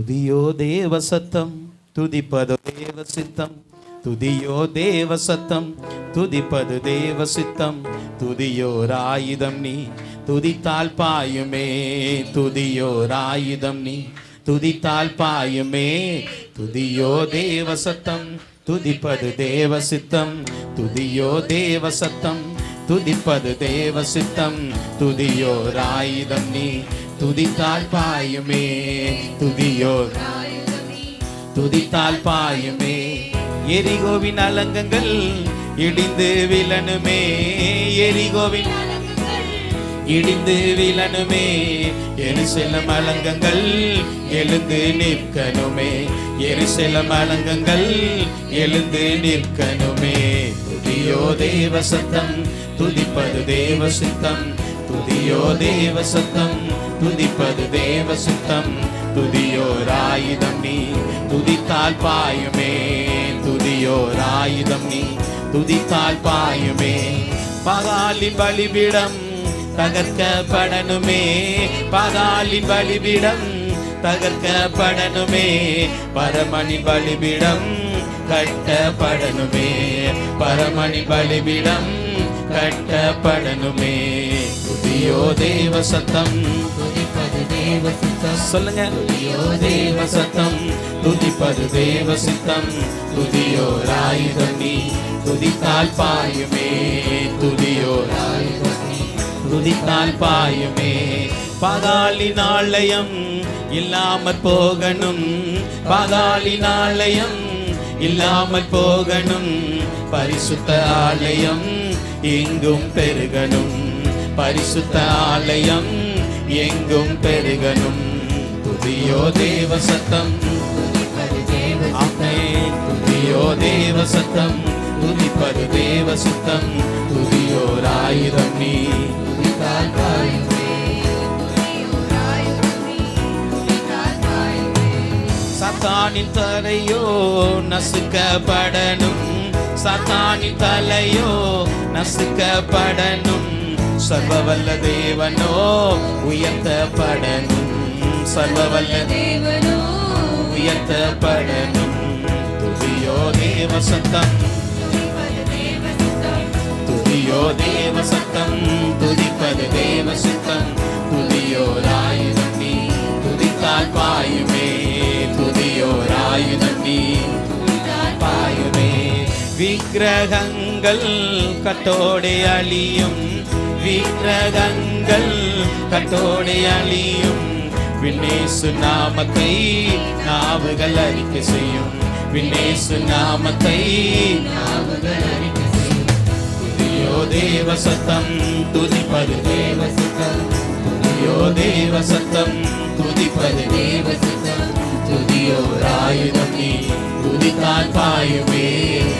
துதியோ தேவ சத்தம் துதிப்பதோ தேவ சித்தம். துதியோ தேவ சத்தம் துதிப்பது தேவ சித்தம். துதியோர் ஆயுதம் நீ துதித்தால் பாயுமே. துதியோர் ஆயுதம் நீ துதித்தால் பாயுமே. துதியோ தேவ சத்தம் துதிப்பது தேவ சித்தம். துதியோ தேவ சத்தம் துதிப்பது தேவ சித்தம். துதியோர் ஆயுதம் நீ துதித்தால் பாயுமே. துதியோ. துதித்தால் பாயுமே. எரிகோவின் அலங்கங்கள் இடிந்து விலனுமே எரிகோவின் இடிந்து விழனுமே எருசலம் அலங்கங்கள் எழுந்து நிற்கணுமே. எருசலம் அலங்கங்கள் எழுந்து நிற்கணுமே. துதியோ தேவ சத்தம். துதிப்பது தேவ சித்தம். துதியோ தேவ சத்தம். துதிப்பது தேவ சுத்தம். துதியோர் ஆயுதம் நீ. துதித்தால் பாயுமே. துதியோர் ஆயுதம் நீ. துதித்தால் பாயுமே. பகாலி பலிபிடம் தகர்க்கப்படணுமே. பகாலி பலிபிடம் தகர்க்கப்படணுமே. பரமணி பலிபிடம் கட்டப்படணுமே. பரமணி பலிபிடம் கட்டப்படணுமே. புதியோ தேவ சத்தம். தேவ சித்தம் சொல்லுங்க. துதியோ தேவ சத்தம் துதிப்பது தேவ சித்தம் துதியோ ராயுதம் துதித்தால் பாயுமே. துதியோ ராயுதம் துதித்தால் பாயுமே. பகாலின் ஆலயம் இல்லாமற் போகணும். பகாலின் ஆலயம் இல்லாமல் போகணும். பரிசுத்த ஆலயம் எங்கும் பெருகணும். பரிசுத்த ஆலயம் எங்கும் பெருகனும் துதியோ தேவ சத்தம். துதிப்பது தேவ ஆமே துதியோ தேவ சத்தம். துதிப்பது தேவ சித்தம். துதியோர் ஆயிரம் நீ. சத்தானின் தலையோ நசுக்கப்படணும். சத்தானின் தலையோ நசுக்கப்படணும். சர்வவல்ல தேவனோ உயர்த்தப்படணும். சர்வவல்ல தேவனோ உயர்த்தப்படணும். துதியோ தேவ சத்தம். விக்கிரகங்கள் கட்டோடு அழியும். விக்கிரகங்கள் கட்டோடு அழியும். விண்ணேசு நாமத்தை நாவுகள் அறிக்கை செய்யும். விண்ணேசு நாமத்தை நாவுகள் அறிக்கை செய்யும். துதியோ தேவ சத்தம் துதிப்பது தேவ சத்தம். துதியோ தேவ சத்தம் துதிப்பது தேவ சத்தம். துதியோ ராயுதம் நீ துதித்தால் பாயுமே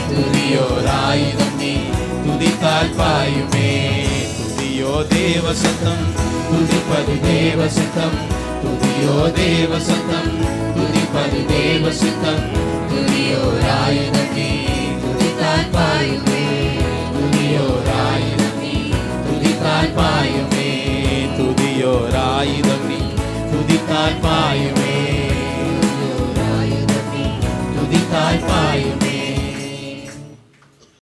துதியோர் ஆயுதம் நீ துதித்தால் பாயுமே துதியோ தேவ சத்தம் துதிப்பது தேவ சித்தம் துதியோ தேவ சத்தம் துதிப்பது தேவ சித்தம் துதியோர் ஆயுதம் நீ துதித்தால் பாயுமே துதியோர் ஆயுதம் Pai,